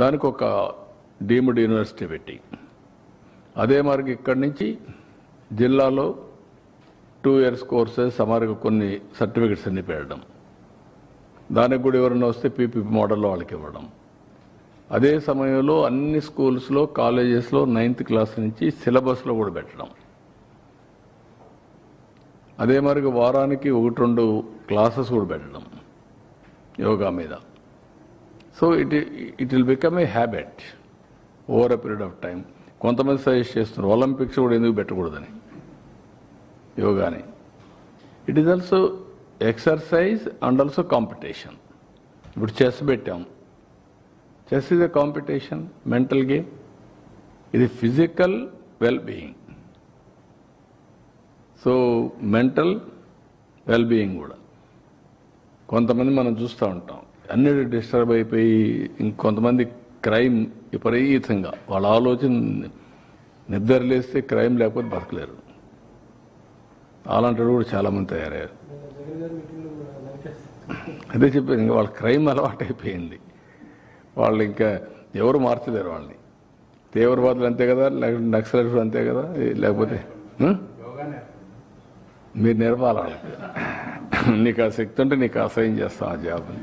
దానికి ఒక deemed university పెట్టి. అదే మార్గం ఇక్కడి నుంచి జిల్లాలో టూ ఇయర్స్ కోర్సెస్ సుమారుగా కొన్ని సర్టిఫికెట్స్ అన్ని పెట్టడం దానికి కూడా ఎవరైనా వస్తే పీపీపీ మోడల్లో వాళ్ళకి ఇవ్వడం. అదే సమయంలో అన్ని స్కూల్స్లో కాలేజెస్లో నైన్త్ క్లాస్ నుంచి సిలబస్లో కూడా పెట్టడం. అదే మరి వారానికి ఒకటి రెండు క్లాసెస్ కూడా పెట్టడం యోగా మీద. So it it will become a habit over a period of time కొంతమంది సజెస్ట్ చేస్తున్నారు ఒలింపిక్స్ కూడా ఎందుకు పెట్టకూడదని? యోగాని. It is also exercise and also competition ఇప్పుడు చెస్ పెట్టాం. Chess is a competition mental game ఇది physical well being so mental well being కూడా. కొంతమంది మనం చూస్తూ ఉంటాం. అన్నిటి డిస్టర్బ్ అయిపోయి ఇంకొంతమంది క్రైమ్ విపరీతంగా వాళ్ళ ఆలోచన నిద్ర లేస్తే క్రైమ్ లేకపోతే బతకలేరు. అలాంటి కూడా చాలామంది తయారయ్యారు. అదే చెప్పాను ఇంకా వాళ్ళ క్రైమ్ అలవాటు అయిపోయింది వాళ్ళు ఇంకా ఎవరు మార్చలేరు వాళ్ళని. తీవ్రవాదులు అంతే కదా లేకపోతే నక్సలైట్లు అంతే కదా లేకపోతే మీరు నేర్పాలి వాళ్ళకి. నీకు ఆ శక్తి ఉంటే నీకు అసహ్యం చేస్తాం ఆ జాబ్ని.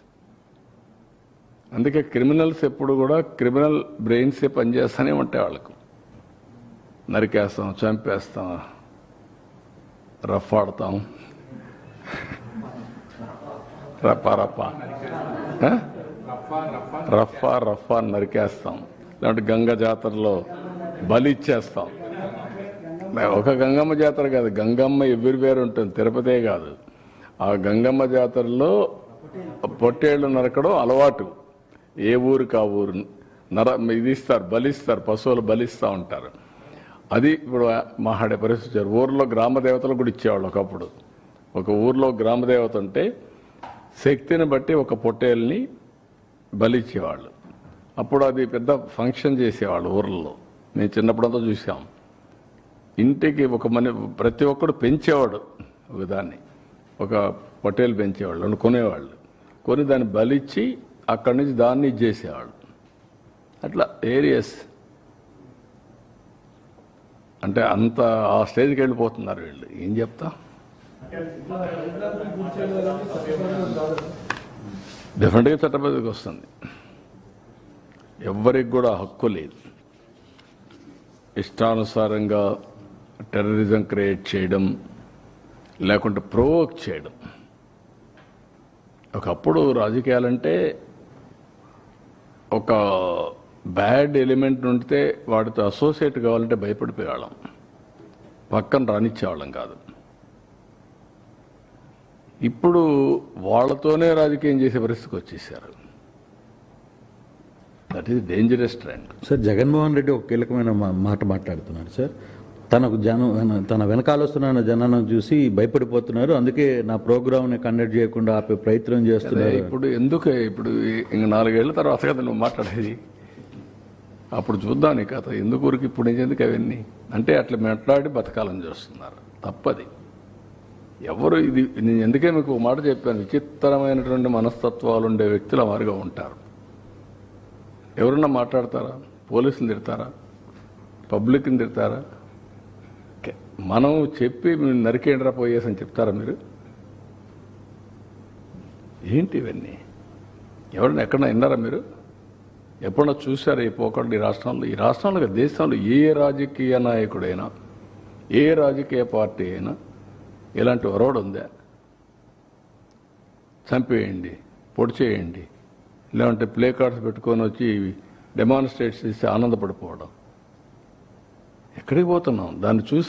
అందుకే క్రిమినల్స్ ఎప్పుడు కూడా క్రిమినల్ బ్రెయిన్సే పనిచేస్తూనే ఉంటాయి వాళ్ళకు. నరికేస్తాం చంపేస్తాం రఫ్ ఆడతాం. రఫా రప్పా రఫా రఫా నరికేస్తాం. లేదంటే గంగ జాతరలో బలి ఇచ్చేస్తాం. ఒక గంగమ్మ జాతర కాదు గంగమ్మ ఎవ్రీవేర్ ఉంటుంది తిరుపతే కాదు. ఆ గంగమ్మ జాతరలో పొట్టేళ్ళు నరకడం అలవాటు. ఏ ఊరికి ఆ ఊరు నర ఇది ఇస్తారు బలిస్తారు పశువులు బలిస్తూ ఉంటారు. అది ఇప్పుడు మాహాడే పరిస్థితి ఊర్లో గ్రామ దేవతలు కూడా ఇచ్చేవాళ్ళు ఒకప్పుడు. ఒక ఊర్లో గ్రామ దేవత ఉంటే శక్తిని బట్టి ఒక పొట్టేల్ని బలిచ్చేవాళ్ళు. అప్పుడు అది పెద్ద ఫంక్షన్ చేసేవాళ్ళు ఊర్లలో మేము చిన్నప్పుడంతా చూసాం. ఇంటికి ఒక మన ప్రతి ఒక్కడు పెంచేవాడు ఒక దాన్ని. ఒక పొట్టేలు పెంచేవాళ్ళు కొనేవాళ్ళు. కొని దాన్ని బలిచ్చి అక్కడి నుంచి దాన్ని ఇచ్చేసేవాడు అట్లా ఏరియస్. అంటే అంత ఆ స్టేజ్కి వెళ్ళిపోతున్నారు వీళ్ళు. ఏం చెప్తా? డెఫినెట్గా చట్టబద్ధకి వస్తుంది. ఎవ్వరికి కూడా హక్కు లేదు. ఇష్టానుసారంగా టెర్రరిజం క్రియేట్ చేయడం లేకుంటే ప్రోవోక్ చేయడం. ఒకప్పుడు రాజకీయాలంటే ఒక బ్యాడ్ ఎలిమెంట్ ఉంటే వాడితో అసోసియేట్ కావాలంటే భయపడిపోయేవాళ్ళం. పక్కన రానిచ్చేవాళ్ళం కాదు. ఇప్పుడు వాళ్ళతోనే రాజకీయం చేసే పరిస్థితికి వచ్చేసారు. That is dangerous trend sir Jaganmohan Reddy ఒక కీలకమైన మాట మాట్లాడుతున్నారు సార్. తనకు జనం తన వెనకాల వస్తున్న జనాన్ని చూసి భయపడిపోతున్నారు. అందుకే నా ప్రోగ్రామ్ని కండక్ట్ చేయకుండా ఆపే ప్రయత్నం చేస్తున్నారు. ఇప్పుడు ఎందుకు ఇప్పుడు ఇంక నాలుగేళ్ళ తర్వాత కదా నువ్వు మాట్లాడేది? అప్పుడు చూద్దాం నీ కథ. ఎందుకు ఊరికి ఇప్పుడు నుంచి ఎందుకు అవన్నీ? అంటే అట్లా మాట్లాడి బతకాలని చూస్తున్నారు. తప్పది. ఎవరు ఇది నేను ఎందుకే మీకు మాట చెప్పాను? విచిత్రమైనటువంటి మనస్తత్వాలు ఉండే వ్యక్తులు వారుగా ఉంటారు. ఎవరన్నా మాట్లాడతారా? పోలీసులు తిడతారా? పబ్లిక్ని తిడతారా? మనం చెప్పి నరికేండ్రా పోయేసి అని చెప్తారా మీరు? ఏంటి ఇవన్నీ? ఎవరైనా ఎక్కడన్నా విన్నారా మీరు? ఎప్పుడన్నా చూసారా ఈ పోకళ్ళు ఈ రాష్ట్రంలో? ఈ రాష్ట్రంలో దేశంలో ఏ రాజకీయ నాయకుడైనా ఏ రాజకీయ పార్టీ అయినా ఇలాంటి ఒరవడు ఉందా? చంపేయండి పొడిచేయండి లేదంటే ప్లే కార్డ్స్ పెట్టుకొని వచ్చి డెమాన్స్ట్రేట్ చేసి ఆనందపడిపోవడం. ఎక్కడికి పోతున్నాం? దాన్ని చూసి